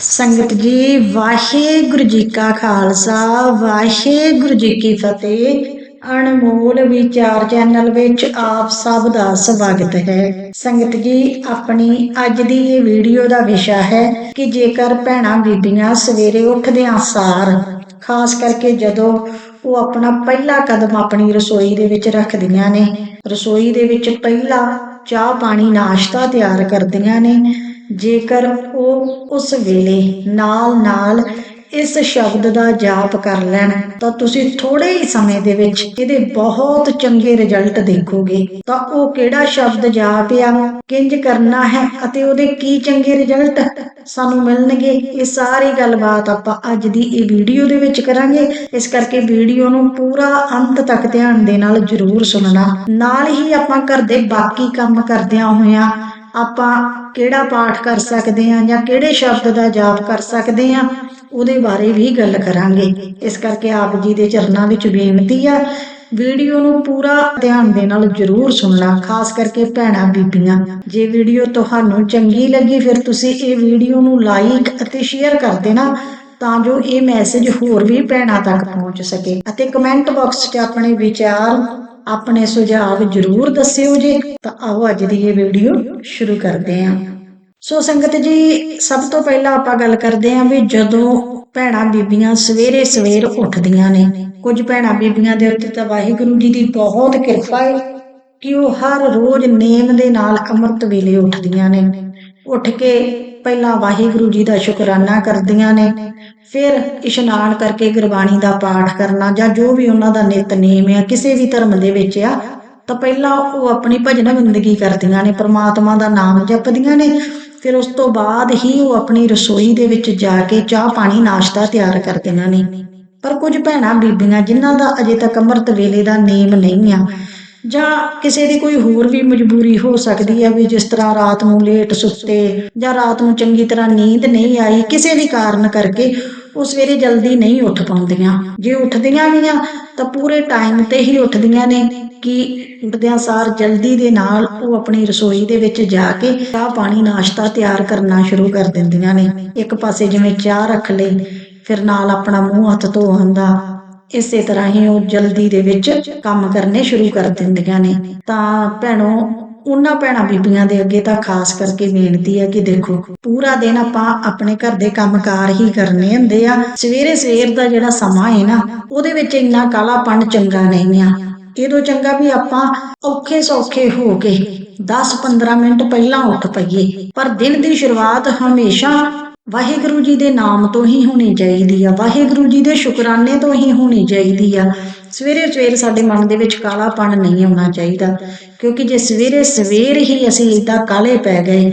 ਸੰਗਤ ਜੀ, ਵਾਹਿਗੁਰੂ ਜੀ ਕਾ ਖਾਲਸਾ, ਵਾਹਿਗੁਰੂ ਜੀ ਕੀ ਫਤਿਹ। ਅਨਮੋਲ ਵਿਚਾਰ ਚੈਨਲ ਵਿੱਚ ਆਪ ਸਭ ਦਾ ਸਵਾਗਤ ਹੈ। ਸੰਗਤ ਜੀ, ਆਪਣੀ ਅੱਜ ਦੀ ਇਹ ਵੀਡੀਓ ਦਾ ਵਿਸ਼ਾ ਹੈ ਕਿ ਜੇਕਰ ਭੈਣਾਂ ਬੀਬੀਆਂ ਸਵੇਰੇ ਉੱਠਦਿਆਂ ਸਾਰ, ਖਾਸ ਕਰਕੇ ਜਦੋਂ ਉਹ ਆਪਣਾ ਪਹਿਲਾ ਕਦਮ ਆਪਣੀ ਰਸੋਈ ਦੇ ਵਿੱਚ ਰੱਖਦੀਆਂ ਨੇ, ਰਸੋਈ ਦੇ ਵਿੱਚ ਪਹਿਲਾ ਚਾਹ ਪਾਣੀ ਨਾਸ਼ਤਾ ਤਿਆਰ ਕਰਦੀਆਂ ਨੇ ਜੇਕਰ ਉਹ ਉਸ ਵੇਲੇ ਨਾਲ ਨਾਲ ਇਸ ਸ਼ਬਦ ਦਾ ਜਾਪ ਕਰ ਲੈਣ, ਤਾਂ ਤੁਸੀਂ ਥੋੜੇ ਹੀ ਸਮੇਂ ਦੇ ਵਿੱਚ ਇਹਦੇ ਬਹੁਤ ਚੰਗੇ ਰਿਜ਼ਲਟ ਦੇਖੋਗੇ। ਤਾਂ ਉਹ ਕਿਹੜਾ ਸ਼ਬਦ ਜਾਪ ਆ, ਕਿੰਜ ਕਰਨਾ ਹੈ ਅਤੇ ਉਹਦੇ ਕੀ ਚੰਗੇ ਰਿਜ਼ਲਟ ਸਾਨੂੰ ਮਿਲਣਗੇ, ਇਹ ਸਾਰੀ ਗੱਲਬਾਤ ਆਪਾਂ ਅੱਜ ਦੀ ਇਹ ਵੀਡੀਓ ਦੇ ਵਿੱਚ ਕਰਾਂਗੇ। ਇਸ ਕਰਕੇ ਵੀਡੀਓ ਨੂੰ ਪੂਰਾ ਅੰਤ ਤੱਕ ਧਿਆਨ ਦੇ ਨਾਲ ਜ਼ਰੂਰ ਸੁਣਨਾ। ਨਾਲ ਹੀ ਆਪਾਂ ਘਰ ਦੇ ਬਾਕੀ ਕੰਮ ਕਰਦਿਆਂ ਹੋਇਆਂ ਆਪਾਂ ਕਿਹੜਾ ਪਾਠ ਕਰ ਸਕਦੇ ਹਾਂ ਜਾਂ ਕਿਹੜੇ ਸ਼ਬਦ ਦਾ ਜਾਪ ਕਰ ਸਕਦੇ ਹਾਂ, ਉਹਦੇ ਬਾਰੇ ਵੀ ਗੱਲ ਕਰਾਂਗੇ। ਇਸ ਕਰਕੇ ਆਪ ਜੀ ਦੇ ਚਰਨਾਂ ਵਿੱਚ ਬੇਨਤੀ ਆ, ਵੀਡੀਓ ਨੂੰ ਪੂਰਾ ਧਿਆਨ ਦੇ ਨਾਲ ਜ਼ਰੂਰ ਸੁਣਨਾ, ਖਾਸ ਕਰਕੇ ਭੈਣਾਂ ਬੀਬੀਆਂ। ਜੇ ਵੀਡੀਓ ਤੁਹਾਨੂੰ ਚੰਗੀ ਲੱਗੀ, ਫਿਰ ਤੁਸੀਂ ਇਹ ਵੀਡੀਓ ਨੂੰ ਲਾਈਕ ਅਤੇ ਸ਼ੇਅਰ ਕਰ ਦੇਣਾ, ਤਾਂ ਜੋ ਇਹ ਮੈਸੇਜ ਹੋਰ ਵੀ ਭੈਣਾਂ ਤੱਕ ਪਹੁੰਚ ਸਕੇ। ਅਤੇ ਕਮੈਂਟ ਬਾਕਸ 'ਚ ਆਪਣੇ ਵਿਚਾਰ ਆਪਣੇ ਸੁਝਾਅ ਜ਼ਰੂਰ ਦੱਸਿਓ ਜੇ। ਤਾਂ ਆਓ ਅੱਜ ਦੀ ਇਹ ਵੀਡੀਓ ਸ਼ੁਰੂ ਕਰਦੇ ਹਾਂ। ਸੋ ਸੰਗਤ ਜੀ, ਸਭ ਤੋਂ ਪਹਿਲਾਂ ਆਪਾਂ ਗੱਲ ਕਰਦੇ ਹਾਂ ਵੀ ਜਦੋਂ ਭੈਣਾਂ ਬੀਬੀਆਂ ਸਵੇਰੇ ਸਵੇਰ ਉੱਠਦੀਆਂ ਨੇ, ਕੁਝ ਭੈਣਾਂ ਬੀਬੀਆਂ ਦੇ ਉੱਤੇ ਤਾਂ ਵਾਹਿਗੁਰੂ ਜੀ ਦੀ ਬਹੁਤ ਕਿਰਪਾ ਹੈ ਕਿ ਉਹ ਹਰ ਰੋਜ਼ ਨੇਮ ਦੇ ਨਾਲ ਅੰਮ੍ਰਿਤ ਵੇਲੇ ਉੱਠਦੀਆਂ ਨੇ। ਉੱਠ ਕੇ ਪਹਿਲਾਂ ਵਾਹਿਗੁਰੂ ਜੀ ਦਾ ਸ਼ੁਕਰਾਨਾ ਕਰਦੀਆਂ ਨੇ, ਫਿਰ ਇਸ਼ਨਾਨ ਕਰਕੇ ਗੁਰਬਾਣੀ ਦਾ ਪਾਠ ਕਰਨਾ ਜਾਂ ਜੋ ਵੀ ਉਹਨਾਂ ਦਾ ਨਿਤਨੇਮ ਆ, ਕਿਸੇ ਵੀ ਧਰਮ ਦੇ ਵਿੱਚ ਆ, ਤਾਂ ਪਹਿਲਾਂ ਉਹ ਆਪਣੀ ਭਜਨ ਬੰਦਗੀ ਕਰਦੀਆਂ ਨੇ, ਪ੍ਰਮਾਤਮਾ ਦਾ ਨਾਮ ਜਪਦੀਆਂ ਨੇ, ਫਿਰ ਉਸ ਤੋਂ ਬਾਅਦ ਹੀ ਉਹ ਆਪਣੀ ਰਸੋਈ ਦੇ ਵਿੱਚ ਜਾ ਕੇ ਚਾਹ ਪਾਣੀ ਨਾਸ਼ਤਾ ਤਿਆਰ ਕਰਦੀਆਂ ਨੇ। ਪਰ ਕੁਝ ਭੈਣਾਂ ਬੀਬੀਆਂ ਜਿਨ੍ਹਾਂ ਦਾ ਅਜੇ ਤੱਕ ਅੰਮ੍ਰਿਤ ਵੇਲੇ ਦਾ ਨੇਮ ਨਹੀਂ ਆ ਜਾਂ ਕਿਸੇ ਦੀ ਕੋਈ ਹੋਰ ਵੀ ਮਜਬੂਰੀ ਹੋ ਸਕਦੀ ਹੈ ਵੀ ਜਿਸ ਤਰ੍ਹਾਂ ਰਾਤ ਨੂੰ ਲੇਟ ਸੁੱਤੇ ਜਾਂ ਰਾਤ ਨੂੰ ਚੰਗੀ ਤਰ੍ਹਾਂ ਨੀਂਦ ਨਹੀਂ ਆਈ ਕਿਸੇ ਵੀ ਕਾਰਨ ਕਰਕੇ, ਉਹ ਸਵੇਰੇ ਜਲਦੀ ਨਹੀਂ ਉੱਠ ਪਾਉਂਦੀਆਂ। ਜੇ ਉੱਠਦੀਆਂ ਵੀ ਆ, ਤਾਂ ਪੂਰੇ ਟਾਈਮ ਤੇ ਹੀ ਉੱਠਦੀਆਂ ਨੇ ਕਿ ਉੱਠਦਿਆਂ ਸਾਰ ਜਲਦੀ ਦੇ ਨਾਲ ਉਹ ਆਪਣੀ ਰਸੋਈ ਦੇ ਵਿੱਚ ਜਾ ਕੇ ਚਾਹ ਪਾਣੀ ਨਾਸ਼ਤਾ ਤਿਆਰ ਕਰਨਾ ਸ਼ੁਰੂ ਕਰ ਦਿੰਦੀਆਂ ਨੇ। ਇੱਕ ਪਾਸੇ ਜਿਵੇਂ ਚਾਹ ਰੱਖ ਲਈ ਫਿਰ ਨਾਲ ਆਪਣਾ ਮੂੰਹ ਹੱਥ ਧੋਣ ਦਾ ਇਸੇ ਤਰ੍ਹਾਂ ਹੀ ਉਹ ਜਲਦੀ ਦੇ ਵਿੱਚ ਕੰਮ ਕਰਨੇ ਸ਼ੁਰੂ ਕਰ ਦਿੰਦੀਆਂ ਨੇ। ਤਾਂ ਭੈਣੋ, ਉਹਨਾਂ ਭੈਣਾਂ ਬੀਬੀਆਂ ਦੇ ਅੱਗੇ ਤਾਂ ਖਾਸ ਕਰਕੇ ਬੇਨਤੀ ਹੈ ਕਿ ਦੇਖੋ, ਪੂਰਾ ਦਿਨ ਆਪਾਂ ਆਪਣੇ ਘਰ ਦੇ ਕੰਮਕਾਰ ਹੀ ਕਰਨੇ ਹੁੰਦੇ ਆ। ਸਵੇਰੇ ਸਵੇਰ ਦਾ ਜਿਹੜਾ ਸਮਾਂ ਹੈ ਨਾ, ਉਹਦੇ ਵਿੱਚ ਇੰਨਾ ਕਾਲਾਪਣ ਚੰਗਾ ਨਹੀਂ ਆ। ਇਹਦੋਂ ਚੰਗਾ ਵੀ ਆਪਾਂ ਔਖੇ ਸੌਖੇ ਹੋ ਕੇ 10-15 ਮਿੰਟ ਪਹਿਲਾਂ ਉੱਠ ਪਈਏ। ਪਰ ਦਿਨ ਦੀ ਸ਼ੁਰੂਆਤ ਹਮੇਸ਼ਾ ਵਾਹਿਗੁਰੂ ਜੀ ਦੇ ਨਾਮ ਤੋਂ ਹੀ ਹੋਣੀ ਚਾਹੀਦੀ ਆ। ਵਾਹਿਗੁਰੂ ਜੀ ਦੇ ਸ਼ੁਕਰਾਨੇ ਤੋਂ ਹੀ ਹੋਣੀ ਚਾਹੀਦੀ ਆ। ਸਵੇਰੇ ਸਵੇਰ ਸਾਡੇ ਮਨ ਦੇ ਵਿੱਚ ਕਾਲਾਪਣ ਨਹੀਂ ਆਉਣਾ ਚਾਹੀਦਾ, ਕਿਉਂਕਿ ਜੇ ਸਵੇਰੇ ਸਵੇਰ ਹੀ ਅਸੀਂ ਇਦਾਂ ਕਾਲੇ ਪੈ ਗਏ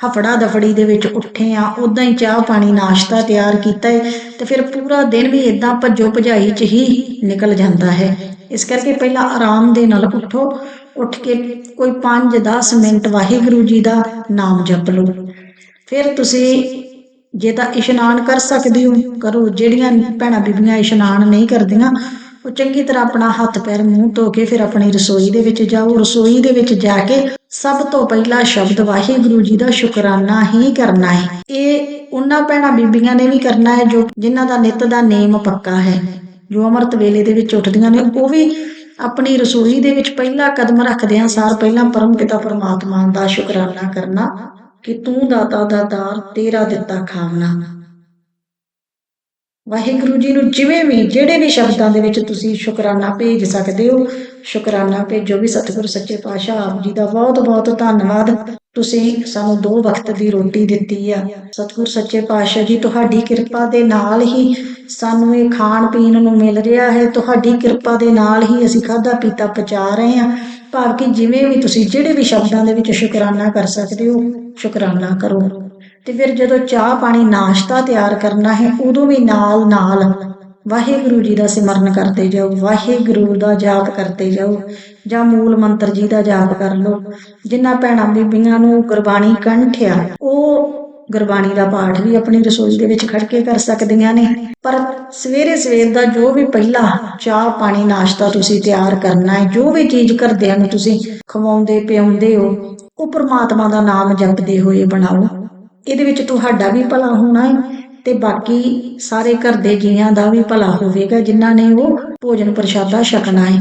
ਹਫੜਾ ਦਫੜੀ ਦੇ ਵਿੱਚ ਉੱਠੇ ਆ ਉਦਾਂ ਹੀ ਚਾਹ ਪਾਣੀ, ਨਾਸ਼ਤਾ ਤਿਆਰ ਕੀਤਾ ਹੈ ਤੇ ਫਿਰ ਪੂਰਾ ਦਿਨ ਵੀ ਇਦਾਂ ਭੱਜੋ ਭਜਾਈ 'ਚ ਹੀ ਨਿਕਲ ਜਾਂਦਾ ਹੈ। ਇਸ ਕਰਕੇ ਪਹਿਲਾਂ ਆਰਾਮ ਦੇ ਨਾਲ ਉੱਠੋ, ਉੱਠ ਕੇ ਕੋਈ 5-10 ਮਿੰਟ ਵਾਹਿਗੁਰੂ ਜੀ ਦਾ ਨਾਮ ਜਪ ਲਓ। ਫਿਰ ਤੁਸੀਂ ਜੇ ਤਾਂ ਇਸ਼ਨਾਨ ਕਰ ਸਕਦੇ ਹੋ, ਕਰੋ। ਜਿਹੜੀਆਂ ਭੈਣਾਂ ਬੀਬੀਆਂ ਇਸ਼ਨਾਨ ਨਹੀਂ ਕਰਦੀਆਂ, ਉਹ ਚੰਗੀ ਤਰ੍ਹਾਂ ਆਪਣਾ ਹੱਥ ਪੈਰ ਮੂੰਹ ਧੋ ਕੇ ਫਿਰ ਆਪਣੀ ਰਸੋਈ ਦੇ ਵਿੱਚ ਜਾਓ। ਰਸੋਈ ਦੇ ਵਿੱਚ ਜਾ ਕੇ ਸਭ ਤੋਂ ਪਹਿਲਾ ਸ਼ਬਦ ਵਾਹਿਗੁਰੂ ਜੀ ਦਾ ਸ਼ੁਕਰਾਨਾ ਹੀ ਕਰਨਾ ਹੈ। ਇਹ ਉਹਨਾਂ ਭੈਣਾਂ ਬੀਬੀਆਂ ਨੇ ਵੀ ਕਰਨਾ ਹੈ, ਜੋ ਜਿਨ੍ਹਾਂ ਦਾ ਨਿਤ ਦਾ ਨੇਮ ਪੱਕਾ ਹੈ। ਜੋ ਅਮਰਤ ਵੇਲੇ ਦੇ ਵਿੱਚ ਉੱਠਦੀਆਂ ਨੇ, ਉਹ ਵੀ ਆਪਣੀ ਰਸੋਈ ਦੇ ਵਿੱਚ ਪਹਿਲਾ ਕਦਮ ਰੱਖਦਿਆਂ ਸਾਰ ਪਹਿਲਾਂ ਪਰਮ ਪਿਤਾ ਪਰਮਾਤਮਾ ਦਾ ਸ਼ੁਕਰਾਨਾ ਕਰਨਾ ਕਿ ਤੂੰ ਦਾਤਾ ਦਾ ਦਾਤਾਰ ਤੇਰਾ ਦਿੱਤਾ ਖਾਵਣਾ ਵਾਹਿਗੁਰੂ ਜੀ ਨੂੰ ਜਿਵੇਂ ਵੀ, ਜਿਹੜੇ ਵੀ ਸ਼ਬਦਾਂ ਦੇ ਵਿੱਚ ਤੁਸੀਂ ਸ਼ੁਕਰਾਨਾ ਭੇਜ ਸਕਦੇ ਹੋ, ਸ਼ੁਕਰਾਨਾ ਭੇਜੋ ਵੀ ਸਤਿਗੁਰ ਸੱਚੇ ਪਾਤਸ਼ਾਹ ਆਪ ਜੀ ਦਾ ਬਹੁਤ ਬਹੁਤ ਧੰਨਵਾਦ। ਤੁਸੀਂ ਸਾਨੂੰ ਦੋ ਵਕਤ ਦੀ ਰੋਟੀ ਦਿੱਤੀ ਆ। ਸਤਿਗੁਰ ਸੱਚੇ ਪਾਤਸ਼ਾਹ ਜੀ, ਤੁਹਾਡੀ ਕਿਰਪਾ ਦੇ ਨਾਲ ਹੀ ਸਾਨੂੰ ਇਹ ਖਾਣ ਪੀਣ ਨੂੰ ਮਿਲ ਰਿਹਾ ਹੈ। ਤੁਹਾਡੀ ਕਿਰਪਾ ਦੇ ਨਾਲ ਹੀ ਅਸੀਂ ਖਾਦਾ ਪੀਤਾ ਪਚਾ ਰਹੇ ਹਾਂ। ਭਾਵ ਕਿ ਜਿਵੇਂ ਵੀ ਤੁਸੀਂ ਜਿਹੜੇ ਵੀ ਸ਼ਬਦਾਂ ਦੇ ਵਿੱਚ ਸ਼ੁਕਰਾਨਾ ਕਰ ਸਕਦੇ ਹੋ, ਸ਼ੁਕਰਾਨਾ ਕਰੋ। ਤੇ ਫਿਰ ਜਦੋਂ ਚਾਹ ਪਾਣੀ ਨਾਸ਼ਤਾ ਤਿਆਰ ਕਰਨਾ ਹੈ, ਉਦੋਂ ਵੀ ਨਾਲ ਨਾਲ ਵਾਹਿਗੁਰੂ ਜੀ ਦਾ ਸਿਮਰਨ ਕਰਦੇ ਜਾਓ, ਵਾਹਿਗੁਰੂ ਦਾ ਜਾਪ ਕਰਦੇ ਜਾਓ, ਜਾਂ ਮੂਲ ਮੰਤਰ ਜੀ ਦਾ ਜਾਪ ਕਰ ਲਓ, ਜਿਨ੍ਹਾਂ ਭੈਣਾਂ ਬੀਬੀਆਂ ਨੂੰ ਗੁਰਬਾਣੀ ਕੰਠ ਆ ਉਹ ਗੁਰਬਾਣੀ ਦਾ ਪਾਠ ਵੀ ਆਪਣੀ ਰਸੋਈ ਦੇ ਵਿੱਚ ਖੜ ਕੇ ਕਰ ਸਕਦੀਆਂ ਨੇ। ਪਰ ਸਵੇਰੇ ਸਵੇਰ ਦਾ ਜੋ ਵੀ ਪਹਿਲਾ ਚਾਹ ਪਾਣੀ ਨਾਸ਼ਤਾ ਤੁਸੀਂ ਤਿਆਰ ਕਰਨਾ ਹੈ, ਜੋ ਵੀ ਚੀਜ਼ ਘਰਦਿਆਂ ਨੂੰ ਤੁਸੀਂ ਖਵਾਉਂਦੇ, ਪਿਆਉਂਦੇ ਹੋ, ਉਹ ਪ੍ਰਮਾਤਮਾ ਦਾ ਨਾਮ ਜਪਦੇ ਹੋਏ ਬਣਾਓ। ਇਹਦੇ ਵਿੱਚ ਤੁਹਾਡਾ ਵੀ ਭਲਾ ਹੋਣਾ ਹੈ ਤੇ ਬਾਕੀ ਸਾਰੇ ਘਰ ਦੇ ਜੀਆਂ ਦਾ ਵੀ ਭਲਾ ਹੋਵੇਗਾ, ਜਿਨ੍ਹਾਂ ਨੇ ਉਹ ਭੋਜਨ ਪ੍ਰਸ਼ਾਦਾ ਛਕਣਾ ਹੈ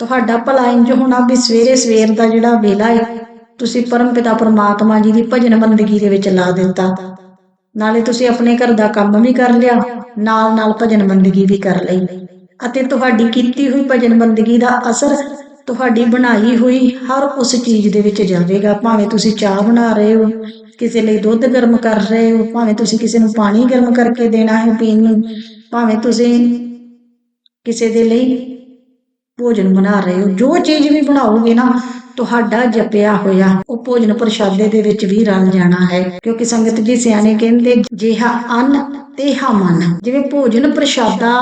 ਤੁਹਾਡਾ ਭਲਾ ਇੰਜ ਹੋਣਾ ਵੀ ਸਵੇਰੇ ਸਵੇਰ ਦਾ ਜਿਹੜਾ ਵੇਲਾ ਹੈ ਤੁਸੀਂ ਪਰਮਪਿਤਾ ਪਰਮਾਤਮਾ ਜੀ ਦੀ ਭਜਨ ਬੰਦਗੀ ਦੇ ਵਿੱਚ ਲਾ ਦਿੱਤਾ। ਨਾਲੇ ਤੁਸੀਂ ਆਪਣੇ ਘਰ ਦਾ ਕੰਮ ਵੀ ਕਰ ਲਿਆ, ਨਾਲ ਨਾਲ ਭਜਨ ਬੰਦਗੀ ਵੀ ਕਰ ਲਈ। ਅਤੇ ਤੁਹਾਡੀ ਕੀਤੀ ਹੋਈ ਭਜਨ ਬੰਦਗੀ ਦਾ ਅਸਰ ਤੁਹਾਡੀ ਬਣਾਈ ਹੋਈ ਹਰ ਉਸ ਚੀਜ਼ ਦੇ ਵਿੱਚ ਜਾਵੇਗਾ, ਭਾਵੇਂ ਤੁਸੀਂ ਚਾਹ ਬਣਾ ਰਹੇ ਹੋ ਕਿਸੇ ਲਈ ਦੁੱਧ ਗਰਮ ਕਰ ਰਹੇ ਹੋ, ਭਾਵੇਂ ਤੁਸੀਂ ਕਿਸੇ ਨੂੰ ਪਾਣੀ ਗਰਮ ਕਰਕੇ ਦੇਣਾ ਹੈ ਪੀਣ ਨੂੰ, ਭਾਵੇਂ ਤੁਸੀਂ ਕਿਸੇ ਦੇ ਲਈ ਭੋਜਨ ਬਣਾ ਰਹੇ ਹੋ, ਜੋ ਚੀਜ਼ ਵੀ ਬਣਾਓਗੇ ਨਾ, ਤੁਹਾਡਾ ਜਪਿਆ ਹੋਇਆ, ਉਹ ਭੋਜਨ ਪ੍ਰਸ਼ਾਦੇ ਦੇ ਵਿੱਚ ਵੀ ਰਲ ਜਾਣਾ ਹੈ। ਕਿਉਂਕਿ ਸੰਗਤ ਜੀ ਸਿਆਣੇ ਕਹਿੰਦੇ, ਜਿਹਾ ਅੰਨ ਤੇਹਾ ਮਨ। ਜਿਵੇਂ ਭੋਜਨ ਪ੍ਰਸ਼ਾਦਾ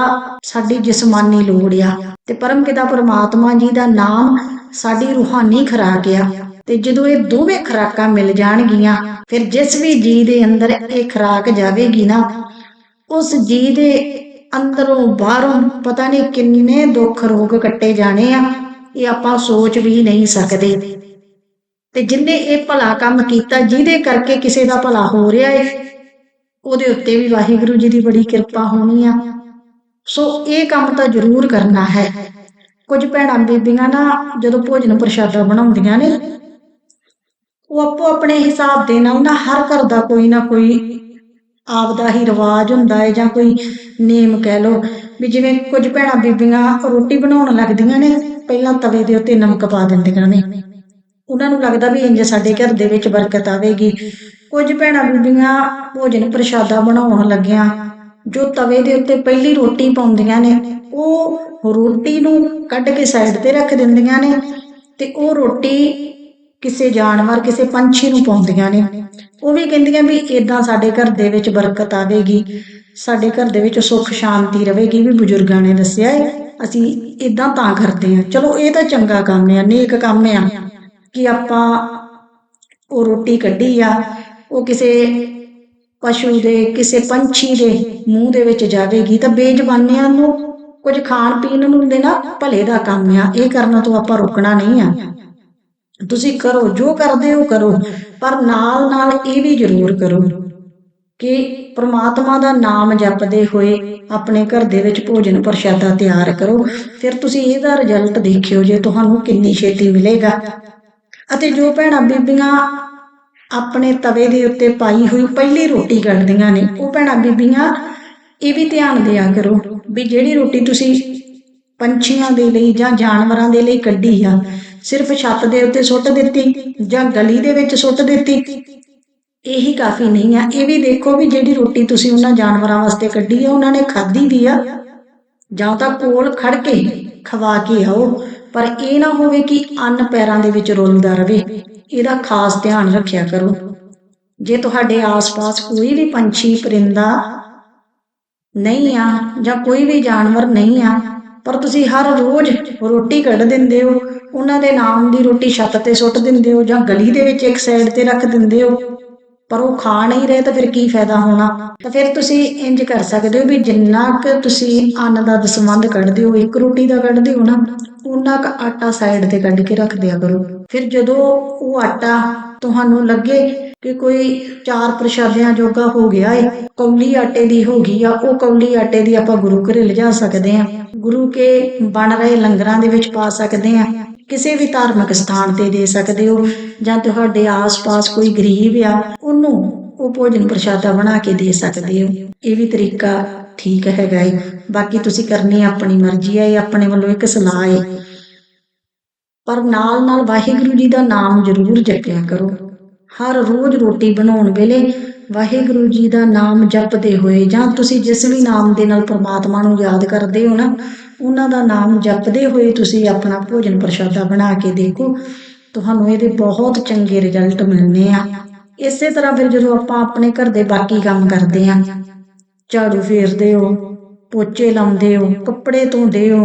ਸਾਡੀ ਜਿਸਮਾਨੀ ਲੋੜ ਆ, ਤੇ ਪਰਮ ਪਿਤਾ ਪਰਮਾਤਮਾ ਜੀ ਦਾ ਨਾਮ ਸਾਡੀ ਰੂਹਾਨੀ ਖੁਰਾਕ ਆ। ਤੇ ਜਦੋਂ ਇਹ ਦੋਵੇਂ ਖੁਰਾਕਾਂ ਮਿਲ ਜਾਣਗੀਆਂ, ਫਿਰ ਜਿਸ ਵੀ ਜੀ ਦੇ ਅੰਦਰ ਇਹ ਖੁਰਾਕ ਜਾਵੇਗੀ ਨਾ, ਉਸ ਜੀ ਦੇ ਅੰਦਰੋਂ ਬਾਹਰੋਂ ਪਤਾ ਨਹੀਂ ਕਿੰਨੇ ਦੁੱਖ ਰੋਗ ਕੱਟੇ ਜਾਣੇ ਆ, ਇਹ ਆਪਾਂ ਸੋਚ ਵੀ ਨਹੀਂ ਸਕਦੇ। ਤੇ ਜਿਨੇ ਇਹ ਭਲਾ ਕੰਮ ਕੀਤਾ, ਜਿਹਦੇ ਕਰਕੇ ਕਿਸੇ ਦਾ ਭਲਾ ਹੋ ਰਿਹਾ ਏ, ਉਹਦੇ ਉੱਤੇ ਵੀ ਵਾਹਿਗੁਰੂ ਜੀ ਦੀ ਬੜੀ ਕਿਰਪਾ ਹੋਣੀ ਆ। ਸੋ ਇਹ ਕੰਮ ਤਾਂ ਜ਼ਰੂਰ ਕਰਨਾ ਹੈ। ਕੁਝ ਭੈਣਾਂ ਬੀਬੀਆਂ ਨਾ ਜਦੋਂ ਭੋਜਨ ਪ੍ਰਸ਼ਾਦਾ ਬਣਾਉਂਦੀਆਂ ਨੇ ਉਹ ਆਪੋ ਆਪਣੇ ਹਿਸਾਬ ਦੇ ਨਾਲ ਨਾ ਹਰ ਘਰ ਦਾ ਕੋਈ ਨਾ ਕੋਈ ਆਪਦਾ ਹੀ ਰਿਵਾਜ ਹੁੰਦਾ ਹੈ ਜਾਂ ਕੋਈ ਨੇਮ ਕਹਿ ਲੋ ਵੀ ਜਿਵੇਂ ਕੁਝ ਭੈਣਾਂ ਬੀਬੀਆਂ ਰੋਟੀ ਬਣਾਉਣ ਲੱਗਦੀਆਂ ਨੇ, ਪਹਿਲਾਂ ਤਵੇ ਦੇ ਉੱਤੇ ਨਮਕ ਪਾ ਦਿੰਦੀਆਂ ਨੇ। ਉਹਨਾਂ ਨੂੰ ਲੱਗਦਾ ਵੀ ਇੰਜ ਸਾਡੇ ਘਰ ਦੇ ਵਿੱਚ ਬਰਕਤ ਆਵੇਗੀ। ਕੁਝ ਭੈਣਾਂ ਬੀਬੀਆਂ ਭੋਜਨ ਪ੍ਰਸ਼ਾਦਾ ਬਣਾਉਣ ਲੱਗਿਆਂ, ਜੋ ਤਵੇ ਦੇ ਉੱਤੇ ਪਹਿਲੀ ਰੋਟੀ ਪਾਉਂਦੀਆਂ ਨੇ, ਉਹ ਰੋਟੀ ਨੂੰ ਕੱਢ ਕੇ ਸਾਈਡ ਤੇ ਰੱਖ ਦਿੰਦੀਆਂ ਨੇ ਤੇ ਉਹ ਰੋਟੀ ਕਿਸੇ ਜਾਨਵਰ, ਕਿਸੇ ਪੰਛੀ ਨੂੰ ਪਾਉਂਦੀਆਂ ਨੇ। ਉਹ ਵੀ ਕਹਿੰਦੀਆਂ ਵੀ ਇਦਾਂ ਸਾਡੇ ਘਰ ਦੇ ਵਿੱਚ ਬਰਕਤ ਆਵੇਗੀ, ਸਾਡੇ ਘਰ ਦੇ ਵਿੱਚ ਸੁੱਖ, ਸ਼ਾਂਤੀ ਰਹੇਗੀ ਵੀ ਬਜ਼ੁਰਗਾਂ ਨੇ ਦੱਸਿਆ ਹੈ। ਅਸੀਂ ਇਦਾਂ ਤਾਂ ਕਰਦੇ ਆ ਚਲੋ, ਇਹ ਤਾਂ ਚੰਗਾ ਕੰਮ ਆ ਨੇਕ ਕੰਮ ਆ ਕਿ ਆਪਾਂ ਉਹ ਰੋਟੀ ਕੱਢੀ ਆ, ਉਹ ਕਿਸੇ ਪਸ਼ੂ ਦੇ, ਕਿਸੇ ਪੰਛੀ ਦੇ ਮੂੰਹ ਦੇ ਵਿੱਚ ਜਾਵੇਗੀ ਤਾਂ ਬੇਜ਼ਬਾਨਿਆਂ ਨੂੰ ਕੁਝ ਖਾਣ ਪੀਣ ਨੂੰ ਦੇਣਾ ਭਲੇ ਦਾ ਕੰਮ ਆ। ਇਹ ਕਰਨਾ ਤੋਂ ਆਪਾਂ ਰੋਕਣਾ ਨਹੀਂ ਆ। ਤੁਸੀਂ ਕਰੋ, ਜੋ ਕਰਦੇ ਹੋ ਕਰੋ, ਪਰ ਨਾਲ ਨਾਲ ਇਹ ਵੀ ਜ਼ਰੂਰ ਕਰੋ ਕਿ ਪ੍ਰਮਾਤਮਾ ਦਾ ਨਾਮ ਜਪਦੇ ਹੋਏ ਆਪਣੇ ਘਰ ਦੇ ਵਿੱਚ ਭੋਜਨ ਪ੍ਰਸ਼ਾਦਾ ਤਿਆਰ ਕਰੋ। ਫਿਰ ਤੁਸੀਂ ਇਹਦਾ ਰਿਜ਼ਲਟ ਦੇਖਿਓ ਜੇ ਤੁਹਾਨੂੰ ਕਿੰਨੀ ਛੇਤੀ ਮਿਲੇਗਾ। ਅਤੇ ਜੋ ਭੈਣਾਂ ਬੀਬੀਆਂ ਆਪਣੇ ਤਵੇ ਦੇ ਉੱਤੇ ਪਾਈ ਹੋਈ ਪਹਿਲੀ ਰੋਟੀ ਕੱਢਦੀਆਂ ਨੇ, ਉਹ ਭੈਣਾਂ ਬੀਬੀਆਂ, ਇਹ ਵੀ ਧਿਆਨ ਦਿਆ ਕਰੋ ਵੀ ਜਿਹੜੀ ਰੋਟੀ ਤੁਸੀਂ ਪੰਛੀਆਂ ਦੇ ਲਈ ਜਾਂ ਜਾਨਵਰਾਂ ਦੇ ਲਈ ਕੱਢੀ ਆ ਸਿਰਫ ਛੱਤ ਦੇ ਉੱਤੇ ਸੁੱਟ ਦਿੱਤੀ ਜਾਂ ਗਲੀ ਦੇ ਵਿੱਚ ਸੁੱਟ ਦਿੱਤੀ। ਇਹੀ ਕਾਫੀ ਨਹੀਂ ਆ। ਇਹ ਵੀ ਦੇਖੋ ਵੀ ਜਿਹੜੀ ਰੋਟੀ ਤੁਸੀਂ ਉਹਨਾਂ ਜਾਨਵਰਾਂ ਵਾਸਤੇ ਕੱਢੀ ਆ, ਉਹਨਾਂ ਨੇ ਖਾਧੀ ਵੀ ਆ। ਜਾਂ ਤਾਂ ਕੋਲ ਖੜ ਕੇ ਖਵਾ ਕੇ ਆਓ, ਪਰ ਇਹ ਨਾ ਹੋਵੇ ਕਿ ਅੰਨ ਪੈਰਾਂ ਦੇ ਵਿੱਚ ਰੁਲਦਾ ਰਵੇ। ਇਹਦਾ ਖਾਸ ਧਿਆਨ ਰੱਖਿਆ ਕਰੋ। ਜੇ ਤੁਹਾਡੇ ਆਸ-ਪਾਸ ਕੋਈ ਵੀ ਪੰਛੀ, ਪਰਿੰਦਾ ਨਹੀਂ ਆ ਜਾਂ ਕੋਈ ਵੀ ਜਾਨਵਰ ਨਹੀਂ ਆ ਪਰ ਤੁਸੀਂ ਹਰ ਰੋਜ਼ ਰੋਟੀ ਕੱਢ ਦਿੰਦੇ ਹੋ, ਉਹਨਾਂ ਦੇ ਨਾਮ ਦੀ ਰੋਟੀ ਛੱਤ ਤੇ ਸੁੱਟ ਦਿੰਦੇ ਹੋ ਜਾਂ ਗਲੀ ਦੇ ਵਿੱਚ ਇੱਕ ਸਾਈਡ ਤੇ ਰੱਖ ਦਿੰਦੇ ਹੋ। ਪਰ ਉਹ ਖਾ ਨਹੀਂ ਰਹੇ ਤਾਂ ਫਿਰ ਕੀ ਫਾਇਦਾ ਹੋਣਾ? ਤਾਂ ਫਿਰ ਤੁਸੀਂ ਇੰਜ ਕਰ ਸਕਦੇ ਹੋ ਵੀ ਜਿੰਨਾ ਕੁ ਤੁਸੀਂ ਅੰਨ ਦਾ ਦਸਵੰਧ ਕੱਢਦੇ ਹੋ, ਇੱਕ ਰੋਟੀ ਦਾ ਕੱਢਦੇ ਹੋ ਨਾ, ਉਹਨਾਂ ਕੁ ਆਟਾ ਸਾਈਡ ਤੇ ਕੱਢ ਕੇ ਰੱਖ ਦਿਆ ਕਰੋ। ਫਿਰ ਜਦੋਂ ਉਹ ਆਟਾ ਤੁਹਾਨੂੰ ਲੱਗੇ ਕਿ ਕੋਈ ਚਾਰ ਪ੍ਰਸ਼ਾਦਿਆਂ ਜੋਗਾ ਹੋ ਗਿਆ ਏ, ਕੌਲੀ ਆਟੇ ਦੀ ਹੋ ਗਈ ਆ, ਉਹ ਕੌਲੀ ਆਟੇ ਦੀ ਆਪਾਂ ਗੁਰੂ ਘਰੇ ਲਿਜਾ ਸਕਦੇ ਆ। ਗੁਰੂ ਕੇ ਬਣ ਰਹੇ ਲੰਗਰਾਂ ਦੇ ਵਿੱਚ ਪਾ ਸਕਦੇ ਆ। ਕਿਸੇ ਵੀ ਧਾਰਮਿਕ ਸਥਾਨ ਤੇ ਦੇ ਸਕਦੇ ਹੋ, ਜਾਂ ਤੁਹਾਡੇ ਆਸ-ਪਾਸ ਕੋਈ ਗਰੀਬ ਆ, ਉਹਨੂੰ ਉਹ ਭੋਜਨ ਪ੍ਰਸ਼ਾਦਾ ਬਣਾ ਕੇ ਦੇ ਸਕਦੇ ਹੋ। ਇਹ ਵੀ ਤਰੀਕਾ ਠੀਕ ਹੈਗਾ ਏ। ਬਾਕੀ ਤੁਸੀਂ ਕਰਨੀ ਆਪਣੀ ਮਰਜ਼ੀ ਹੈ ਇਹ ਆਪਣੇ ਵੱਲੋਂ ਇੱਕ ਸਲਾਹ ਏ। ਪਰ ਨਾਲ ਨਾਲ ਵਾਹਿਗੁਰੂ ਜੀ ਦਾ ਨਾਮ ਜ਼ਰੂਰ ਜਪਿਆ ਕਰੋ। ਹਰ ਰੋਜ਼ ਰੋਟੀ ਬਣਾਉਣ ਵੇਲੇ ਵਾਹਿਗੁਰੂ ਜੀ ਦਾ ਨਾਮ ਜਪਦੇ ਹੋਏ ਜਾਂ ਤੁਸੀਂ ਜਿਸ ਵੀ ਨਾਮ ਦੇ ਨਾਲ ਪ੍ਰਮਾਤਮਾ ਨੂੰ ਯਾਦ ਕਰਦੇ ਹੋ ਨਾ, ਉਹਨਾਂ ਦਾ ਨਾਮ ਜਪਦੇ ਹੋਏ ਤੁਸੀਂ ਆਪਣਾ ਭੋਜਨ ਪ੍ਰਸ਼ਾਦਾ ਬਣਾ ਕੇ ਦੇਖੋ। ਤੁਹਾਨੂੰ ਇਹਦੇ ਬਹੁਤ ਚੰਗੇ ਰਿਜ਼ਲਟ ਮਿਲਣੇ ਆ। ਇਸੇ ਤਰ੍ਹਾਂ ਫਿਰ ਜਦੋਂ ਆਪਾਂ ਆਪਣੇ ਘਰ ਦੇ ਬਾਕੀ ਕੰਮ ਕਰਦੇ ਆ, ਝਾੜੂ ਫੇਰਦੇ ਹੋ, ਪੋਚੇ ਲਾਉਂਦੇ ਹੋ, ਕੱਪੜੇ ਧੋਂਦੇ ਹੋ,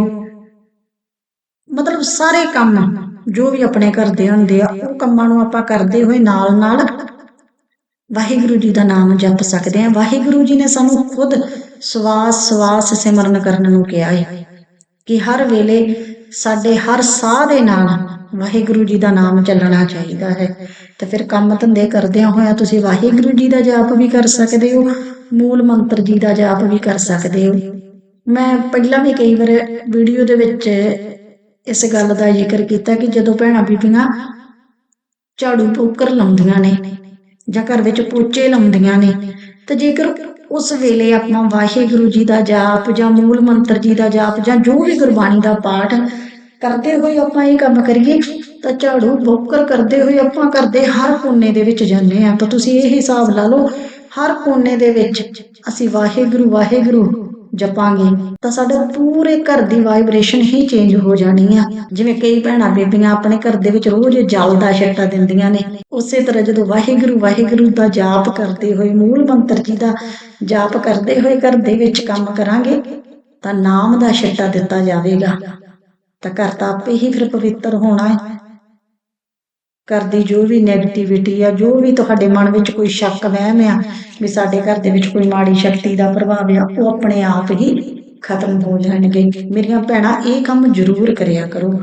ਮਤਲਬ ਸਾਰੇ ਕੰਮ ਜੋ ਵੀ ਆਪਣੇ ਘਰ ਦੇ ਹੁੰਦੇ ਆ, ਉਹ ਕੰਮਾਂ ਨੂੰ ਆਪਾਂ ਕਰਦੇ ਹੋਏ ਨਾਲ ਨਾਲ ਵਾਹਿਗੁਰੂ ਜੀ ਦਾ ਨਾਮ ਜਪ ਸਕਦੇ ਆ ਵਾਹਿਗੁਰੂ ਜੀ ਨੇ ਸਾਨੂੰ ਖੁਦ ਸਵਾਸ ਸਵਾਸ ਸਿਮਰਨ ਕਰਨ ਨੂੰ ਕਿਹਾ ਹੈ ਕਿ ਹਰ ਵੇਲੇ ਸਾਡੇ ਹਰ ਸਾਹ ਦੇ ਨਾਲ ਵਾਹਿਗੁਰੂ ਜੀ ਦਾ ਨਾਮ ਚੱਲਣਾ ਚਾਹੀਦਾ ਹੈ। ਤੇ ਫਿਰ ਕੰਮ ਧੰਦੇ ਕਰਦਿਆਂ ਹੋਇਆ ਤੁਸੀਂ ਵਾਹਿਗੁਰੂ ਜੀ ਦਾ ਜਾਪ ਵੀ ਕਰ ਸਕਦੇ ਹੋ, ਮੂਲ ਮੰਤਰ ਜੀ ਦਾ ਜਾਪ ਵੀ ਕਰ ਸਕਦੇ ਹੋ। ਮੈਂ ਪਹਿਲਾਂ ਵੀ ਕਈ ਵਾਰ ਵੀਡੀਓ ਦੇ ਵਿੱਚ ਇਸ ਗੱਲ ਦਾ ਜ਼ਿਕਰ ਕੀਤਾ ਕਿ ਜਦੋਂ ਭੈਣਾਂ ਬੀਬੀਆਂ ਝਾੜੂ ਪੋਕਰ ਲਾਉਂਦੀਆਂ ਨੇ ਜਾਂ ਘਰ ਵਿੱਚ ਪੋਚੇ ਲਾਉਂਦੀਆਂ ਨੇ, ਤੇ ਜੇਕਰ ਉਸ ਵੇਲੇ ਆਪਾਂ ਵਾਹਿਗੁਰੂ ਜੀ ਦਾ ਜਾਪ ਜਾਂ ਮੂਲ ਮੰਤਰ ਜੀ ਦਾ ਜਾਪ ਜਾਂ ਜੋ ਵੀ ਗੁਰਬਾਣੀ ਦਾ ਪਾਠ ਕਰਦੇ ਹੋਏ ਆਪਾਂ ਇਹ ਕੰਮ ਕਰੀਏ, ਤਾਂ ਝਾੜੂ ਪੋਕਰ ਕਰਦੇ ਹੋਏ ਆਪਾਂ ਕਰਦੇ ਹਰ ਕੋਨੇ ਦੇ ਵਿੱਚ ਜਾਂਦੇ ਆ ਤਾਂ ਤੁਸੀਂ ਇਹ ਹਿਸਾਬ ਲਾ ਲਓ, ਹਰ ਕੋਨੇ ਦੇ ਵਿੱਚ ਅਸੀਂ ਵਾਹਿਗੁਰੂ ਵਾਹਿਗੁਰੂ ਜਪਾਂਗੇ, ਤਾਂ ਸਾਡੇ ਪੂਰੇ ਘਰ ਦੀ ਵਾਈਬ੍ਰੇਸ਼ਨ ਹੀ ਚੇਂਜ ਹੋ ਜਾਣੀ ਆ। ਜਿਵੇਂ ਕਈ ਭੈਣਾਂ ਬੀਬੀਆਂ ਆਪਣੇ ਘਰ ਦੇ ਵਿੱਚ ਰੋਜ਼ ਜਲ ਦਾ ਛੱਟਾ ਦਿੰਦੀਆਂ ਨੇ। ਉਸੇ ਤਰ੍ਹਾਂ ਜਦੋਂ ਵਾਹਿਗੁਰੂ ਵਾਹਿਗੁਰੂ ਦਾ ਜਾਪ ਕਰਦੇ ਹੋਏ, ਮੂਲ ਮੰਤਰ ਜੀ ਦਾ ਜਾਪ ਕਰਦੇ ਹੋਏ ਘਰ ਦੇ ਵਿੱਚ ਕੰਮ ਕਰਾਂਗੇ, ਤਾਂ ਨਾਮ ਦਾ ਛੱਟਾ ਦਿੱਤਾ ਜਾਵੇਗਾ। ਤਾਂ ਘਰ ਤਾਂ ਆਪੇ ਹੀ ਫਿਰ ਪਵਿੱਤਰ ਹੋਣਾ ਹੈ। ਘਰ ਦੀ ਜੋ ਵੀ 네ਗੇਟਿਵਿਟੀ ਆ, ਜੋ ਵੀ ਤੁਹਾਡੇ ਮਨ ਵਿੱਚ ਕੋਈ ਸ਼ੱਕ, ਵਹਿਮ ਆ, ਵੀ ਸਾਡੇ ਘਰ ਦੇ ਵਿੱਚ ਕੋਈ ਮਾੜੀ ਸ਼ਕਤੀ ਦਾ ਪ੍ਰਭਾਵ ਆ, ਉਹ ਆਪਣੇ ਆਪ ਹੀ ਖਤਮ ਹੋ ਜਾਣਗੇ। ਮੇਰੀਆਂ ਭੈਣਾਂ, ਇਹ ਕੰਮ ਜ਼ਰੂਰ ਕਰਿਆ ਕਰੋ।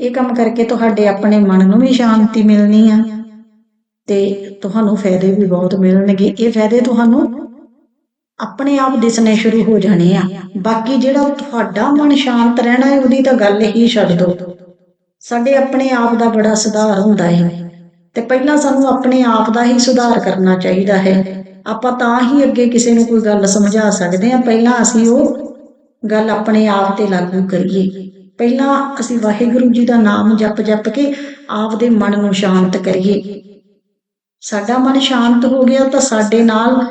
ਇਹ ਕੰਮ ਕਰਕੇ ਤੁਹਾਡੇ ਆਪਣੇ ਮਨ ਨੂੰ ਵੀ ਸ਼ਾਂਤੀ ਮਿਲਣੀ ਆ ਤੇ ਤੁਹਾਨੂੰ ਫਾਇਦੇ ਵੀ ਬਹੁਤ ਮਿਲਣਗੇ। ਇਹ ਫਾਇਦੇ ਤੁਹਾਨੂੰ ਆਪਣੇ ਆਪ ਦਿਸਣੇ ਸ਼ੁਰੂ ਹੋ ਜਾਣੇ ਆ। ਬਾਕੀ ਜਿਹੜਾ ਤੁਹਾਡਾ ਮਨ ਸ਼ਾਂਤ ਰਹਿਣਾ ਹੈ, ਉਹਦੀ ਤਾਂ ਗੱਲ ਹੀ ਛੱਡ ਦਿਓ। ਸਾਡੇ ਆਪਣੇ ਆਪ ਦਾ ਬੜਾ ਸੁਧਾਰ ਹੁੰਦਾ ਹੈ। ਤੇ ਪਹਿਲਾਂ ਸਾਨੂੰ ਆਪਣੇ ਆਪ ਦਾ ਹੀ ਸੁਧਾਰ ਕਰਨਾ ਚਾਹੀਦਾ ਹੈ। ਆਪਾਂ ਤਾਂ ਹੀ ਅੱਗੇ ਕਿਸੇ ਨੂੰ ਕੋਈ ਗੱਲ ਸਮਝਾ ਸਕਦੇ ਹਾਂ। ਪਹਿਲਾਂ ਅਸੀਂ ਉਹ ਗੱਲ ਆਪਣੇ ਆਪ ਤੇ ਲਾਗੂ ਕਰੀਏ। ਪਹਿਲਾਂ ਅਸੀਂ ਵਾਹਿਗੁਰੂ ਜੀ ਦਾ ਨਾਮ ਜਪ ਜਪ ਕੇ ਆਪ ਦੇ ਮਨ ਨੂੰ ਸ਼ਾਂਤ ਕਰੀਏ। ਸਾਡਾ ਮਨ ਸ਼ਾਂਤ ਹੋ ਗਿਆ ਤਾਂ ਸਾਡੇ ਨਾਲ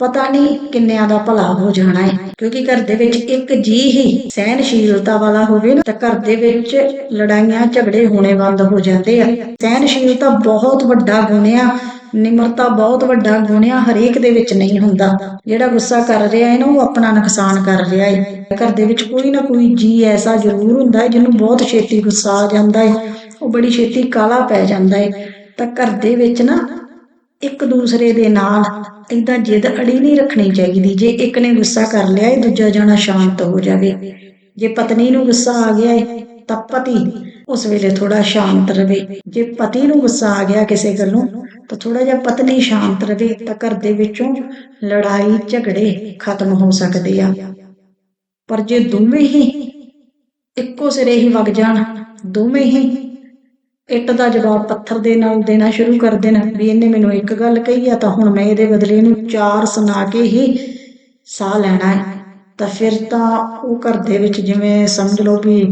ਪਤਾ ਨਹੀਂ ਕਿੰਨਿਆਂ ਦਾ ਭਲਾ ਹੋ ਜਾਣਾ ਹੈ ਕਿਉਂਕਿ ਘਰ ਦੇ ਵਿੱਚ ਇੱਕ ਜੀ ਹੀ ਸਹਿਨਸ਼ੀਲਤਾ ਵਾਲਾ ਹੋਵੇ ਨਾ, ਤਾਂ ਘਰ ਦੇ ਵਿੱਚ ਲੜਾਈਆਂ ਝਗੜੇ ਹੋਣੇ ਬੰਦ ਹੋ ਜਾਂਦੇ ਆ। ਸਹਿਨਸ਼ੀਲਤਾ ਬਹੁਤ ਵੱਡਾ ਗੁਣ ਆ ਨਿਮਰਤਾ ਬਹੁਤ ਵੱਡਾ ਗੁਣ ਆ ਹਰੇਕ ਦੇ ਵਿੱਚ ਨਹੀਂ ਹੁੰਦਾ। ਜਿਹੜਾ ਗੁੱਸਾ ਕਰ ਰਿਹਾ ਹੈ ਨਾ, ਉਹ ਆਪਣਾ ਨੁਕਸਾਨ ਕਰ ਰਿਹਾ ਹੈ ਘਰ ਦੇ ਵਿੱਚ ਕੋਈ ਨਾ ਕੋਈ ਜੀ ਐਸਾ ਜ਼ਰੂਰ ਹੁੰਦਾ ਹੈ ਜਿਹਨੂੰ ਬਹੁਤ ਛੇਤੀ ਗੁੱਸਾ ਆ ਜਾਂਦਾ ਹੈ ਉਹ ਬੜੀ ਛੇਤੀ ਕਾਲਾ ਪੈ ਜਾਂਦਾ ਹੈ ਤਾਂ ਘਰ ਦੇ ਵਿੱਚ ਨਾ ਇੱਕ ਦੂਸਰੇ ਦੇ ਨਾਲ ਏਦਾਂ ਜਿੱਦ ਅੜੀ ਨਹੀਂ ਰੱਖਣੀ ਚਾਹੀਦੀ। ਜੇ ਇੱਕ ਨੇ ਗੁੱਸਾ ਕਰ ਲਿਆ ਹੈ ਦੂਜਾ ਜਣਾ ਸ਼ਾਂਤ ਹੋ ਜਾਵੇ। ਜੇ ਪਤਨੀ ਨੂੰ ਗੁੱਸਾ ਆ ਗਿਆ ਹੈ ਤਾਂ ਪਤੀ ਉਸ ਵੇਲੇ ਥੋੜਾ ਸ਼ਾਂਤ ਰਵੇ। ਜੇ ਪਤੀ ਨੂੰ ਗੁੱਸਾ ਆ ਗਿਆ ਕਿਸੇ ਗੱਲੋਂ, ਤਾਂ ਥੋੜਾ ਜਿਹਾ ਪਤਨੀ ਸ਼ਾਂਤ ਰਵੇ, ਤਾਂ ਘਰ ਦੇ ਵਿੱਚੋਂ ਲੜਾਈ ਝਗੜੇ ਖਤਮ ਹੋ ਸਕਦੇ ਆ। ਪਰ ਜੇ ਦੋਵੇਂ ਹੀ ਇੱਕੋ ਸਿਰੇ ਹੀ ਵਗ ਜਾਣ, ਦੋਵੇਂ ਹੀ ਇੱਟ ਦਾ ਜਵਾਬ ਪੱਥਰ ਦੇ ਨਾਲ ਦੇਣਾ ਸ਼ੁਰੂ ਕਰ ਦੇਣ। ਵੀ ਇਹਨੇ ਮੈਨੂੰ ਇੱਕ ਗੱਲ ਕਹੀ ਆ, ਤਾਂ ਹੁਣ ਮੈਂ ਇਹਦੇ ਬਦਲੇ ਇਹਨੂੰ ਚਾਰ ਸੁਣਾ ਕੇ ਹੀ ਸਾਹ ਲੈਣਾ ਹੈ। ਤਾਂ ਫਿਰ ਤਾਂ ਉਹ ਘਰ ਦੇ ਵਿੱਚ ਜਿਵੇਂ ਸਮਝ ਲਓ ਵੀ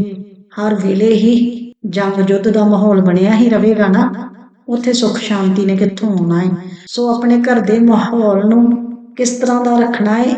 ਹਰ ਵੇਲੇ ਹੀ ਜੰਗ ਯੁੱਧ ਦਾ ਮਾਹੌਲ ਬਣਿਆ ਹੀ ਰਹੇਗਾ ਨਾ, ਉੱਥੇ ਸੁੱਖ ਸ਼ਾਂਤੀ ਨੇ ਕਿੱਥੋਂ ਆਉਣਾ ਹੈ? ਸੋ ਆਪਣੇ ਘਰ ਦੇ ਮਾਹੌਲ ਨੂੰ ਕਿਸ ਤਰ੍ਹਾਂ ਦਾ ਰੱਖਣਾ ਹੈ,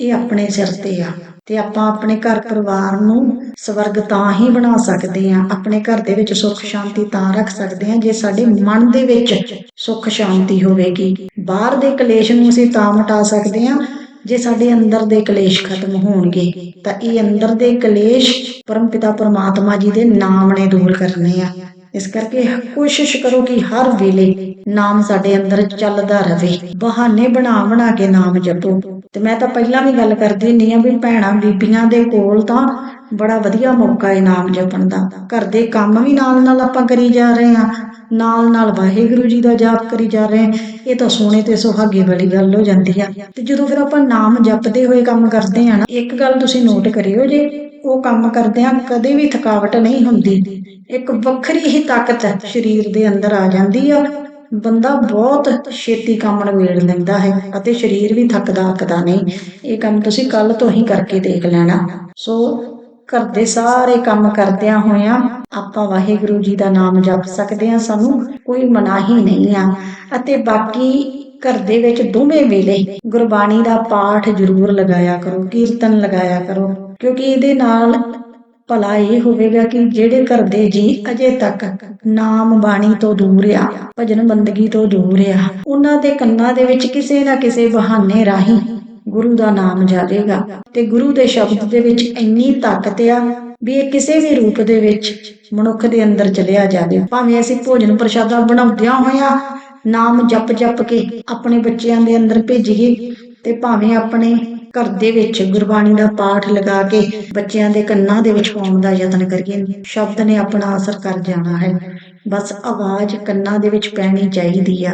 ਇਹ ਆਪਣੇ ਸਿਰ ਤੇ ਆ। ਤੇ ਆਪਾਂ ਆਪਣੇ ਘਰ ਪਰਿਵਾਰ ਨੂੰ ਸਵਰਗ ਤਾਂ ਹੀ ਬਣਾ ਸਕਦੇ ਹਾਂ, ਆਪਣੇ ਘਰ ਦੇ ਵਿੱਚ ਸੁੱਖ ਸ਼ਾਂਤੀ ਤਾਂ ਰੱਖ ਸਕਦੇ ਹਾਂ, ਜੇ ਸਾਡੇ ਮਨ ਦੇ ਵਿੱਚ ਸੁੱਖ ਸ਼ਾਂਤੀ ਹੋਵੇਗੀ। ਬਾਹਰ ਦੇ ਕਲੇਸ਼ ਨੂੰ ਅਸੀਂ ਤਾਂ ਮਿਟਾ ਸਕਦੇ ਹਾਂ, ਜੇ ਸਾਡੇ ਅੰਦਰ ਦੇ ਕਲੇਸ਼ ਖਤਮ ਹੋਣਗੇ, ਤਾਂ ਇਹ ਅੰਦਰ ਦੇ ਕਲੇਸ਼ ਪਰਮਪਿਤਾ ਪਰਮਾਤਮਾ ਜੀ ਦੇ ਨਾਮ ਨੇ ਦੂਰ ਕਰਨੇ ਆ। ਇਸ ਕਰਕੇ ਕੋਸ਼ਿਸ਼ ਕਰੋ ਕਿ ਹਰ ਵੇਲੇ ਨਾਮ ਸਾਡੇ ਅੰਦਰ ਚੱਲਦਾ ਰਵੇ, ਬਹਾਨੇ ਬਣਾ ਬਣਾ ਕੇ ਨਾਮ ਜਪੋ। ਤੇ ਮੈਂ ਤਾਂ ਪਹਿਲਾਂ ਵੀ ਗੱਲ ਕਰਦੀ ਹੁੰਦੀ ਆ ਵੀ ਭੈਣਾਂ ਬੀਬੀਆਂ ਦੇ ਕੋਲ ਤਾਂ ਬੜਾ ਵਧੀਆ ਮੌਕਾ ਹੈ ਨਾਮ ਜਪਣ ਦਾ। ਘਰ ਦੇ ਕੰਮ ਵੀ ਨਾਲ ਨਾਲ ਆਪਾਂ ਕਰੀ ਜਾ ਰਹੇ ਆ ਨਾਲ ਨਾਲ ਵਾਹਿਗੁਰੂ ਜੀ ਦਾ ਜਾਪ ਕਰੀ ਜਾ ਰਹੇ ਹਾਂ, ਇਹ ਤਾਂ ਸੋਨੇ ਤੇ ਸੁਹਾਗੇ ਵਾਲੀ ਗੱਲ ਹੋ ਜਾਂਦੀ ਆ। ਤੇ ਜਦੋਂ ਫਿਰ ਆਪਾਂ ਨਾਮ ਜਪਦੇ ਹੋਏ ਕੰਮ ਕਰਦੇ ਆ ਨਾ, ਇੱਕ ਗੱਲ ਤੁਸੀਂ ਨੋਟ ਕਰਿਓ ਜੇ ਉਹ ਕੰਮ ਕਰਦਿਆਂ ਕਦੇ ਵੀ ਥਕਾਵਟ ਨਹੀਂ ਹੁੰਦੀ। ਇੱਕ ਵੱਖਰੀ ਹੀ ਤਾਕਤ ਸਰੀਰ ਦੇ ਅੰਦਰ ਆ ਜਾਂਦੀ ਆ। ਬੰਦਾ ਬਹੁਤ ਛੇਤੀ ਕੰਮ ਨਿਬੇੜ ਲੈਂਦਾ ਹੈ ਅਤੇ ਸਰੀਰ ਵੀ ਥੱਕਦਾ ਅੱਕਦਾ ਨਹੀਂ। ਇਹ ਕੰਮ ਤੁਸੀਂ ਕੱਲ ਤੋਂ ਹੀ ਕਰਕੇ ਦੇਖ ਲੈਣਾ। ਸੋ ਘਰ ਦੇ ਸਾਰੇ ਕੰਮ ਕਰਦਿਆਂ ਹੋਇਆਂ ਆਪਾਂ ਵਾਹਿਗੁਰੂ ਜੀ ਦਾ ਨਾਮ ਜਪ ਸਕਦੇ ਹਾਂ। ਸਾਨੂੰ ਕੋਈ ਮਨਾਹੀ ਨਹੀਂ ਆ। ਅਤੇ ਬਾਕੀ ਘਰ ਦੇ ਵਿੱਚ ਦੋਵੇਂ ਵੇਲੇ ਗੁਰਬਾਣੀ ਦਾ ਪਾਠ ਜ਼ਰੂਰ ਲਗਾਇਆ ਕਰੋ, ਕੀਰਤਨ ਲਗਾਇਆ ਕਰੋ, ਕਿਉਂਕਿ ਇਹਦੇ ਨਾਲ ਭਲਾ ਇਹ ਹੋਵੇਗਾ ਕਿ ਜਿਹੜੇ ਘਰ ਦੇ ਜੀ ਅਜੇ ਤੱਕ ਨਾਮ ਬਾਣੀ ਤੋਂ ਦੂਰ ਆ, ਭਜਨ ਬੰਦਗੀ ਤੋਂ ਦੂਰ ਆ, ਉਹਨਾਂ ਦੇ ਕੰਨਾਂ ਦੇ ਵਿੱਚ ਕਿਸੇ ਨਾ ਕਿਸੇ ਬਹਾਨੇ ਰਾਹੀਂ ਗੁਰੂ ਦਾ ਨਾਮ ਜਾਵੇਗਾ ਤੇ ਗੁਰੂ ਦੇ ਸ਼ਬਦ ਦੇ ਵਿੱਚ ਇੰਨੀ ਤਾਕਤ ਆ ਵੀ ਇਹ ਕਿਸੇ ਵੀ ਰੂਪ ਦੇ ਵਿੱਚ ਮਨੁੱਖ ਦੇ ਅੰਦਰ ਚਲਿਆ ਜਾਵੇ। ਭਾਵੇਂ ਅਸੀਂ ਭੋਜਨ ਪ੍ਰਸ਼ਾਦਾ ਬਣਾਉਂਦਿਆਂ ਹੋਇਆਂ ਨਾਮ ਜਪ ਜਪ ਕੇ ਆਪਣੇ ਬੱਚਿਆਂ ਦੇ ਅੰਦਰ ਭੇਜੀਏ ਤੇ ਭਾਵੇਂ ਆਪਣੇ ਘਰ ਦੇ ਵਿੱਚ ਗੁਰਬਾਣੀ ਦਾ ਪਾਠ ਲਗਾ ਕੇ ਬੱਚਿਆਂ ਦੇ ਕੰਨਾਂ ਦੇ ਵਿੱਚ ਪਾਉਣ ਦਾ ਯਤਨ ਕਰੀਏ। ਸ਼ਬਦ ਨੇ ਆਪਣਾ ਅਸਰ ਕਰ ਜਾਣਾ ਹੈ। ਬਸ ਆਵਾਜ਼ ਕੰਨਾਂ ਦੇ ਵਿੱਚ ਪੈਣੀ ਚਾਹੀਦੀ ਆ।